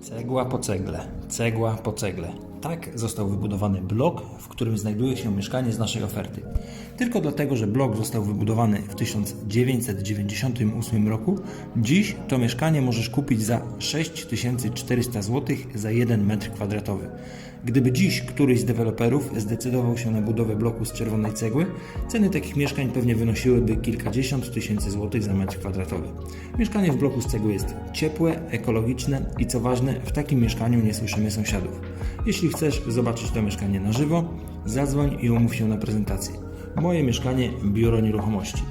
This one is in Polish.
Cegła po cegle, cegła po cegle. Tak został wybudowany blok, w którym znajduje się mieszkanie z naszej oferty. Tylko dlatego, że blok został wybudowany w 1998 roku, dziś to mieszkanie możesz kupić za 6400 zł za 1 m2. Gdyby dziś któryś z deweloperów zdecydował się na budowę bloku z czerwonej cegły, ceny takich mieszkań pewnie wynosiłyby kilkadziesiąt tysięcy złotych za metr kwadratowy. Mieszkanie w bloku z cegły jest ciepłe, ekologiczne i co ważne, w takim mieszkaniu nie słyszymy sąsiadów. Jeśli chcesz zobaczyć to mieszkanie na żywo, zadzwoń i umów się na prezentację. Moje mieszkanie Biuro Nieruchomości